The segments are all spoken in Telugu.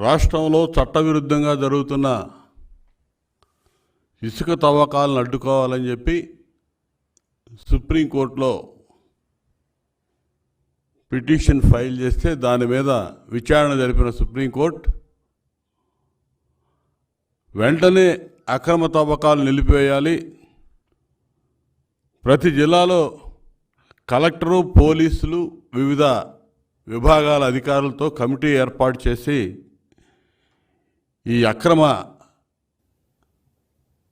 రాష్ట్రంలో చట్టవిరుద్ధంగా జరుగుతున్న ఇసుక తవ్వకాలను అడ్డుకోవాలని చెప్పి సుప్రీంకోర్టులో పిటిషన్ ఫైల్ చేస్తే దాని మీద విచారణ జరిపిన సుప్రీంకోర్టు వెంటనే అక్రమ తవ్వకాలు నిలిపివేయాలి. ప్రతి జిల్లాలో కలెక్టరు పోలీసులు వివిధ విభాగాల అధికారులతో కమిటీ ఏర్పాటు చేసి ఈ అక్రమ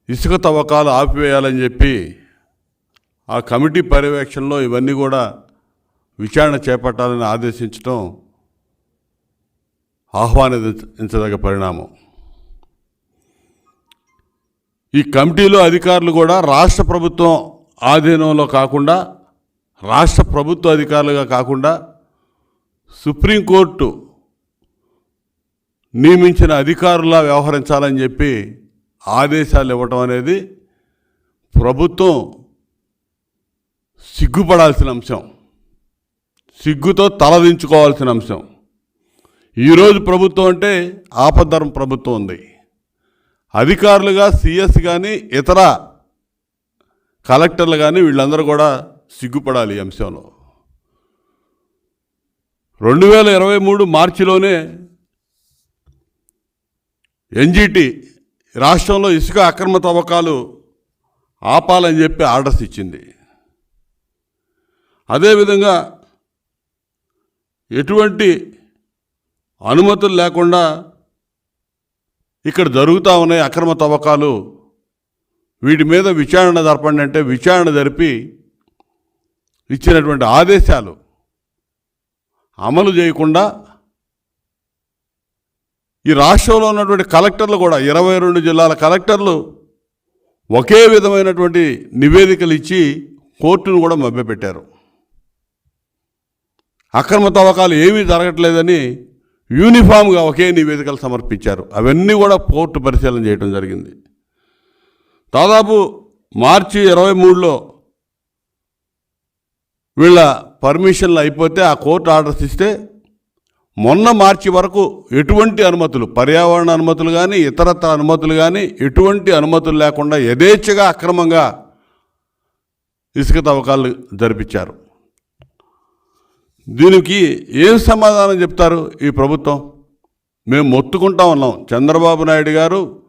ఇసుక తవ్వకాలు ఆపివేయాలని చెప్పి ఆ కమిటీ పర్యవేక్షణలో ఇవన్నీ కూడా విచారణ చేపట్టాలని ఆదేశించడం ఆహ్వానించదగ్గ పరిణామం. ఈ కమిటీలో అధికారులు కూడా రాష్ట్ర ప్రభుత్వం ఆధీనంలో కాకుండా రాష్ట్ర ప్రభుత్వ అధికారులుగా కాకుండా సుప్రీంకోర్టు నియమించిన అధికారులా వ్యవహరించాలని చెప్పి ఆదేశాలు ఇవ్వటం అనేది ప్రభుత్వం సిగ్గుపడాల్సిన అంశం. సిగ్గుతో తలదించుకోవాల్సిన అంశం. ఈరోజు ప్రభుత్వం అంటే ఆపద్ధర్మ ప్రభుత్వం ఉంది. అధికారులుగా సిఎస్ కానీ ఇతర కలెక్టర్లు కానీ వీళ్ళందరూ కూడా సిగ్గుపడాలి ఈ అంశంలో. రెండు వేల ఇరవై మూడు మార్చిలోనే ఎన్జిటి రాష్ట్రంలో ఇసుక అక్రమ తవ్వకాలు ఆపాలని చెప్పి ఆర్డర్స్ ఇచ్చింది. అదేవిధంగా ఎటువంటి అనుమతులు లేకుండా ఇక్కడ జరుగుతూ ఉన్నాయి అక్రమ తవ్వకాలు. వీటి మీద విచారణ జరపండి అంటే విచారణ జరిపి ఇచ్చినటువంటి ఆదేశాలు అమలు చేయకుండా ఈ రాష్ట్రంలో ఉన్నటువంటి కలెక్టర్లు కూడా ఇరవై రెండు జిల్లాల కలెక్టర్లు ఒకే విధమైనటువంటి నివేదికలు ఇచ్చి కోర్టును కూడా మభ్యపెట్టారు. అక్రమ తవ్వకాలు ఏమీ జరగట్లేదని యూనిఫామ్గా ఒకే నివేదికలు సమర్పించారు. అవన్నీ కూడా కోర్టు పరిశీలన చేయడం జరిగింది. దాదాపు మార్చి ఇరవై మూడులో వీళ్ళ పర్మిషన్లు అయిపోతే ఆ కోర్టు ఆర్డర్స్ ఇస్తే మొన్న మార్చి వరకు ఎటువంటి అనుమతులు పర్యావరణ అనుమతులు కానీ ఇతరత్ర అనుమతులు కానీ ఎటువంటి అనుమతులు లేకుండా యథేచ్ఛగా అక్రమంగా ఇసుక తవ్వకాలు జరిపించారు. దీనికి ఏం సమాధానం చెప్తారు ఈ ప్రభుత్వం? మేము మొత్తుకుంటా ఉన్నాం. చంద్రబాబు నాయుడు గారు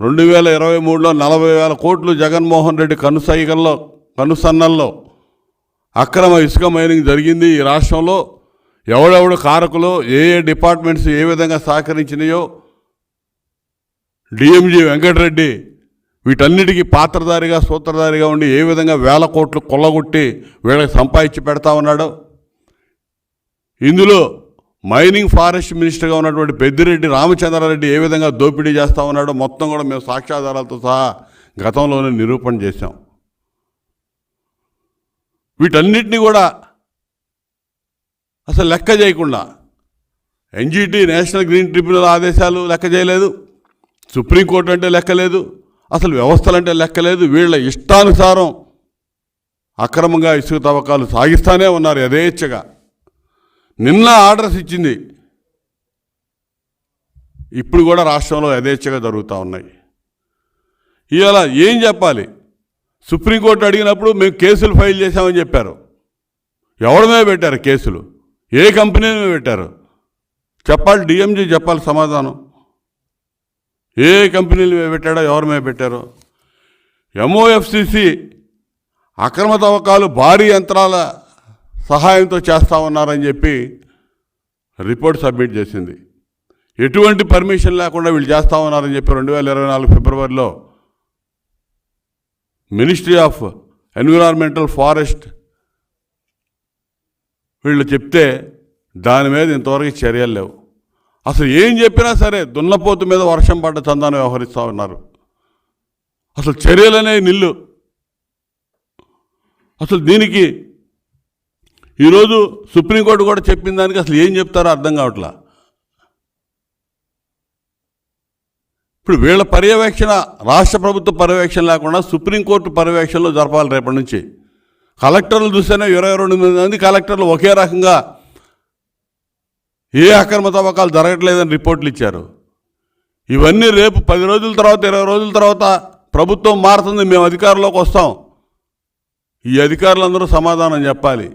రెండు వేల ఇరవై మూడులో నలభై వేల కోట్లు జగన్మోహన్ రెడ్డి కనుసైగల్లో కనుసన్నల్లో అక్రమ ఇసుక మైనింగ్ జరిగింది ఈ రాష్ట్రంలో. ఎవడెవడు కారకులు ఏ ఏ డిపార్ట్మెంట్స్ ఏ విధంగా సహకరించినాయో డిఎంజీ వెంకటరెడ్డి వీటన్నిటికీ పాత్రధారిగా సూత్రధారిగా ఉండి ఏ విధంగా వేల కోట్లు కొల్లగొట్టి వీళ్ళకి సంపాదించి పెడతా ఉన్నాడు. ఇందులో మైనింగ్ ఫారెస్ట్ మినిస్టర్గా ఉన్నటువంటి పెద్దిరెడ్డి రామచంద్రారెడ్డి ఏ విధంగా దోపిడీ చేస్తూ ఉన్నాడో మొత్తం కూడా మేము సాక్ష్యాధారాలతో సహా గతంలోనే నిరూపణ చేశాం. వీటన్నిటిని కూడా అసలు లెక్క చేయకుండా. ఎన్జీటీ నేషనల్ గ్రీన్ ట్రిబ్యునల్ ఆదేశాలు లెక్క చేయలేదు. సుప్రీంకోర్టు అంటే లెక్కలేదు అసలు వ్యవస్థలు అంటే లెక్కలేదు వీళ్ళ ఇష్టానుసారం అక్రమంగా ఇసుక తవ్వకాలు సాగిస్తానే ఉన్నారు యథేచ్ఛగా. నిన్న ఆర్డర్స్ ఇచ్చింది. ఇప్పుడు కూడా రాష్ట్రంలో యథేచ్ఛగా జరుగుతూ ఉన్నాయి. ఇవాళ ఏం చెప్పాలి? సుప్రీంకోర్టు అడిగినప్పుడు మేము కేసులు ఫైల్ చేశామని చెప్పారు. ఎవడమే పెట్టారు కేసులు? ఏ కంపెనీని పెట్టారు. చెప్పాలి డిఎంజీ చెప్పాలి సమాధానం. ఏ కంపెనీలు పెట్టాడో ఎవరు మేము పెట్టారో. ఎంఓఎఫ్సిసి అక్రమ తవ్వకాలు భారీ యంత్రాల సహాయంతో చేస్తా ఉన్నారని చెప్పి రిపోర్ట్ సబ్మిట్ చేసింది. ఎటువంటి పర్మిషన్ లేకుండా వీళ్ళు చేస్తా ఉన్నారని చెప్పి రెండు వేల ఇరవై నాలుగు ఫిబ్రవరిలో మినిస్ట్రీ ఆఫ్ ఎన్విరాన్మెంటల్ ఫారెస్ట్ వీళ్ళు చెప్తే దాని మీద ఇంతవరకు చర్యలు లేవు. అసలు ఏం చెప్పినా సరే దున్నపోతు మీద వర్షం పడ్డ చందాన్ని వ్యవహరిస్తూ ఉన్నారు. అసలు చర్యలనే నిల్లు. అసలు దీనికి ఈరోజు సుప్రీంకోర్టు కూడా చెప్పిన దానికి అసలు ఏం చెప్తారో అర్థం కావట్లా? ఇప్పుడు వీళ్ళ పర్యవేక్షణ రాష్ట్ర ప్రభుత్వ పర్యవేక్షణ లేకుండా సుప్రీంకోర్టు పర్యవేక్షణలో జరపాలి రేపటి నుంచి. కలెక్టర్లు చూస్తేనే ఇరవై రెండు మంది కలెక్టర్లు ఒకే రకంగా ఏ అక్రమ తవ్వకాలు జరగట్లేదని రిపోర్ట్లు ఇచ్చారు. ఇవన్నీ రేపు పది రోజుల తర్వాత ఇరవై రోజుల తర్వాత ప్రభుత్వం మారుతుంది మేము అధికారంలోకి వస్తాం. ఈ అధికారులందరూ సమాధానం చెప్పాలి.